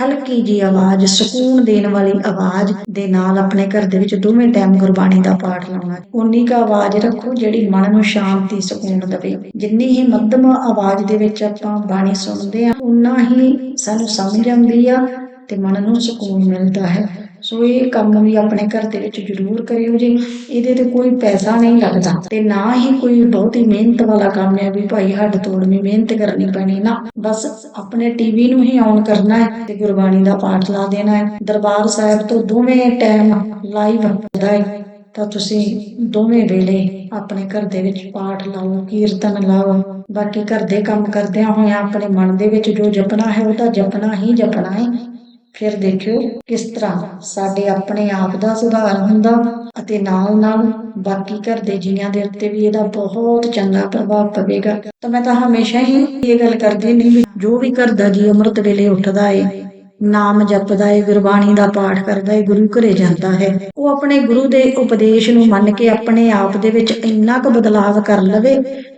ਹਲਕੀ ਜੀ ਆਵਾਜ਼, ਸਕੂਨ ਦੇਣ ਵਾਲੀ ਆਵਾਜ਼ ਦੇ ਨਾਲ ਆਪਣੇ ਘਰ ਦੇ ਵਿੱਚ ਦੋਵੇਂ ਟਾਈਮ ਗੁਰਬਾਣੀ ਦਾ ਪਾਠ ਲਾਉਣਾ। ਉਨੀ ਕੁ ਆਵਾਜ਼ ਰੱਖੋ ਜਿਹੜੀ ਮਨ ਨੂੰ ਸ਼ਾਂਤੀ, ਸਕੂਨ ਦੇਵੇ। ਜਿੰਨੀ ਹੀ ਮੱਧਮ ਆਵਾਜ਼ ਦੇ ਵਿੱਚ ਆਪਾਂ ਬਾਣੀ ਸੁਣਦੇ ਆ ਉਨਾ ਹੀ ਸਾਨੂੰ ਸਮਝ ਆਉਂਦੀ ਆ ਤੇ ਮਨ ਨੂੰ ਸਕੂਨ ਮਿਲਦਾ ਹੈ। ਸੋ ਇਹ ਕੰਮ ਵੀ ਆਪਣੇ ਘਰ ਦੇ ਵਿੱਚ ਜ਼ਰੂਰ ਕਰਿਓ ਜੀ। ਇਹਦੇ ਤੇ ਕੋਈ ਪੈਸਾ ਨਹੀਂ ਲੱਗਦਾ ਤੇ ਨਾ ਹੀ ਕੋਈ ਬਹੁਤੀ ਮਿਹਨਤ ਵਾਲਾ ਕੰਮ ਹੈ ਵੀ ਭਾਈ ਹੱਡ ਤੋੜਨੀ ਮਿਹਨਤ ਕਰਨੀ ਪੈਣੀ ਨਾ। ਬਸ ਆਪਣੇ ਟੀਵੀ ਨੂੰ ਹੀ ਆਨ ਕਰਨਾ ਹੈ ਤੇ ਗੁਰਬਾਣੀ ਦਾ ਪਾਠ ਲਾ ਦੇਣਾ ਹੈ। ਦਰਬਾਰ ਸਾਹਿਬ ਤੋਂ ਦੋਵੇਂ ਟਾਈਮ ਲਾਈਵ ਹੁੰਦਾ ਹੈ। ਤਾਂ ਤੁਸੀਂ ਦੋਵੇਂ ਵੇਲੇ ਆਪਣੇ ਘਰ ਦੇ ਵਿੱਚ ਪਾਠ ਲਾਓ, ਕੀਰਤਨ ਲਾਓ। ਬਾਕੀ ਘਰ ਦੇ ਕੰਮ ਕਰਦਿਆਂ ਹੋਇਆਂ ਆਪਣੇ ਮਨ ਦੇ ਵਿੱਚ ਜੋ ਜਪਣਾ ਹੈ, ਉਹ ਤਾਂ ਜਪਣਾ ਹੀ ਜਪਣਾ ਹੈ। ਫਿਰ ਦੇਖਿਓ ਕਿਸ ਤਰ੍ਹਾਂ ਸਾਡੇ ਆਪਣੇ ਆਪ ਦਾ ਸੁਧਾਰ ਹੁੰਦਾ ਅਤੇ ਨਾਲ ਨਾਲ ਬਾਕੀ ਘਰ ਦੇ ਜੀਆਂ ਦੇ ਉੱਤੇ ਵੀ ਇਹਦਾ ਬਹੁਤ ਚੰਗਾ ਪ੍ਰਭਾਵ ਪਵੇਗਾ। ਤਾਂ ਮੈਂ ਤਾਂ ਹਮੇਸ਼ਾ ਹੀ ਇਹ ਗੱਲ ਕਰਦੀ ਨਹੀਂ ਵੀ ਜੋ ਵੀ ਘਰ ਦਾ ਜੀ ਅੰਮ੍ਰਿਤ ਵੇਲੇ ਉੱਠਦਾ ਏ, ਨਾਮ ਜਪਦਾ ਏ, ਗੁਰਬਾਣੀ ਦਾ ਪਾਠ ਕਰਦਾ ਏ, ਗੁਰੂ ਘਰੇ ਜਾਂਦਾ ਹੈ, ਉਹ ਆਪਣੇ ਗੁਰੂ ਦੇ ਉਪਦੇਸ਼ ਨੂੰ ਮੰਨ ਕੇ ਆਪਣੇ ਆਪ ਦੇ ਵਿੱਚ ਇੰਨਾ ਕੁ ਬਦਲਾਵ ਕਰ ਲਵੇ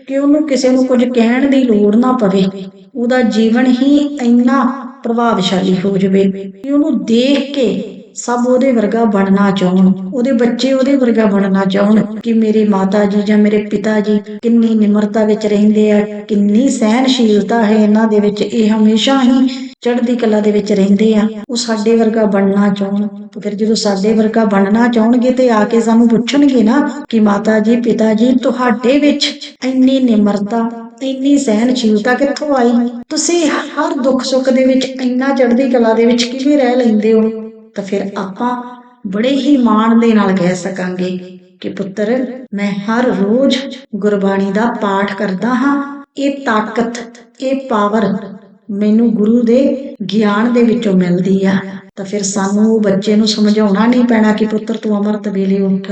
ਕਿ ਉਹਨੂੰ ਕਿਸੇ ਨੂੰ ਕੁਝ ਕਹਿਣ ਦੀ ਲੋੜ ਨਾ ਪਵੇ। ਉਹਦਾ ਜੀਵਨ ਹੀ ਇੰਨਾ ਪ੍ਰਭਾਵਸ਼ਾਲੀ ਹੋ ਜਾਵੇ। ਕਿ ਉਹਨੂੰ ਦੇਖ ਕੇ ਸਭ ਉਹਦੇ ਵਰਗਾ ਬਣਨਾ ਚਾਹਣ, ਉਹਦੇ ਬੱਚੇ ਉਹਦੇ ਵਰਗਾ ਬਣਨਾ ਚਾਹਣ ਕਿ ਮੇਰੇ ਮਾਤਾ ਜੀ ਜਾਂ ਮੇਰੇ ਪਿਤਾ ਜੀ ਕਿੰਨੀ ਨਿਮਰਤਾ ਵਿੱਚ ਰਹਿੰਦੇ ਆ, ਕਿੰਨੀ ਸਹਿਨਸ਼ੀਲਤਾ ਹੈ ਇਹਨਾਂ ਦੇ ਵਿੱਚ, ਇਹ ਹਮੇਸ਼ਾ ਹੀ ਚੜ੍ਹਦੀ ਕਲਾ ਦੇ ਵਿੱਚ ਰਹਿੰਦੇ ਆ, ਉਹ ਸਾਡੇ ਵਰਗਾ ਬਣਨਾ ਚਾਹਣ। ਫਿਰ ਜਦੋਂ ਸਾਡੇ ਵਰਗਾ ਬਣਨਾ ਚਾਹਣਗੇ ਤੇ ਆ ਕੇ ਸਾਨੂੰ ਪੁੱਛਣਗੇ ਨਾ ਕਿ ਮਾਤਾ ਜੀ, ਪਿਤਾ ਜੀ, ਤੁਹਾਡੇ ਵਿੱਚ ਇੰਨੀ ਨਿਮਰਤਾ ਇੰਨੀ ਸਹਿਨਸ਼ੀਲਤਾ ਕਿੱਥੋਂ ਆਈ? ਤੁਸੀਂ ਹਰ ਦੁੱਖ ਸੁੱਖ ਦੇ ਵਿੱਚ ਇੰਨਾ ਚੜ੍ਹਦੀ ਕਲਾ ਦੇ ਵਿੱਚ ਕਿਵੇਂ ਰਹਿ ਲੈਂਦੇ ਹੋ? ਤਾਂ ਫਿਰ ਆਪਾਂ ਬੜੇ ਹੀ ਮਾਣ ਦੇ ਨਾਲ ਕਹਿ ਸਕਾਂਗੇ ਕਿ ਪੁੱਤਰ, ਮੈਂ ਹਰ ਰੋਜ਼ ਗੁਰਬਾਣੀ ਦਾ ਪਾਠ ਕਰਦਾ ਹਾਂ। ਇਹ ਤਾਕਤ, ਇਹ ਪਾਵਰ ਮੈਨੂੰ ਗੁਰੂ ਦੇ ਗਿਆਨ ਦੇ ਵਿੱਚੋਂ ਮਿਲਦੀ ਆ। ਤਾਂ ਫਿਰ ਸਾਨੂੰ ਉਹ ਬੱਚੇ ਨੂੰ ਸਮਝਾਉਣਾ ਨਹੀਂ ਪੈਣਾ ਕਿ ਪੁੱਤਰ ਤੂੰ ਅੰਮ੍ਰਿਤ ਵੇਲੇ ਉੱਠ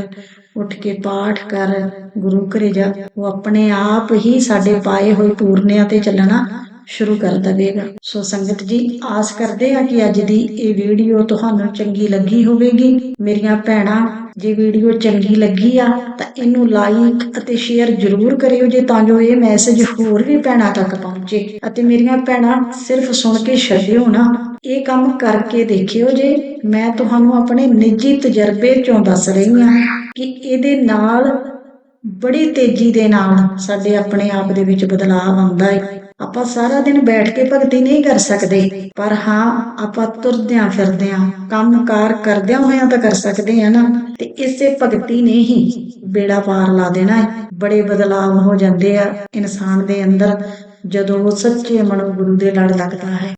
ਉੱਠ ਕੇ ਪਾਠ ਕਰ, ਗੁਰੂ ਘਰੇ ਜਾ। ਉਹ ਆਪਣੇ ਆਪ ਹੀ ਸਾਡੇ ਪਾਏ ਹੋਏ ਪੂਰਨਿਆਂ ਤੇ ਚੱਲਣਾ ਸ਼ੁਰੂ ਕਰ ਦੇਵੇਗਾ। ਸੋ ਸੰਗਤ ਜੀ, ਆਸ ਕਰਦੇ ਆ ਕਿ ਅੱਜ ਦੀ ਇਹ ਵੀਡੀਓ ਤੁਹਾਨੂੰ ਚੰਗੀ ਲੱਗੀ ਹੋਵੇਗੀ। ਮੇਰੀਆਂ ਭੈਣਾਂ, ਜੇ ਵੀਡੀਓ ਚੰਗੀ ਲੱਗੀ ਆ, ਤਾਂ ਇਹਨੂੰ ਲਾਈਕ ਅਤੇ ਸ਼ੇਅਰ ਜ਼ਰੂਰ ਕਰਿਓ ਜੇ ਤਾਂ ਜੋ ਇਹ ਮੈਸੇਜ ਹੋਰ ਵੀ ਭੈਣਾਂ ਤੱਕ ਪਹੁੰਚੇ। ਅਤੇ ਮੇਰੀਆਂ ਭੈਣਾਂ, ਸਿਰਫ ਸੁਣ ਕੇ ਛੱਡਿਓ ਨਾ। ਇਹ ਕੰਮ ਕਰਕੇ ਦੇਖਿਓ ਜੇ ਮੈਂ ਤੁਹਾਨੂੰ ਆਪਣੇ ਨਿੱਜੀ ਤਜਰਬੇ ਚੋਂ ਦੱਸ ਰਹੀ ਹਾਂ ਕਿ ਇਹਦੇ ਨਾਲ ਬੜੀ ਤੇਜ਼ੀ ਦੇ ਨਾਲ ਸਾਡੇ ਆਪਣੇ ਆਪ ਦੇ ਵਿੱਚ ਬਦਲਾਅ ਆਉਂਦਾ ਹੈ। ਆਪਾਂ ਸਾਰਾ ਦਿਨ ਬੈਠ ਕੇ ਭਗਤੀ ਨਹੀਂ ਕਰ ਸਕਦੇ, ਪਰ ਹਾਂ, ਆਪਾਂ ਤੁਰਦਿਆਂ ਫਿਰਦਿਆਂ, ਕੰਮਕਾਰ ਕਰਦਿਆਂ ਹੋਇਆਂ ਤਾਂ ਕਰ ਸਕਦੇ ਆ ਨਾ। ਤੇ ਇਸੇ ਭਗਤੀ ਨੇ ਹੀ ਬੇੜਾ ਪਾਰ ਲਾ ਦੇਣਾ ਹੈ। ਬੜੇ ਬਦਲਾਅ ਹੋ ਜਾਂਦੇ ਆ ਇਨਸਾਨ ਦੇ ਅੰਦਰ ਜਦੋਂ ਉਹ ਸੱਚੇ ਮਨੋਂ ਗੁਰੂ ਦੇ ਲੜ ਲੱਗਦਾ ਹੈ।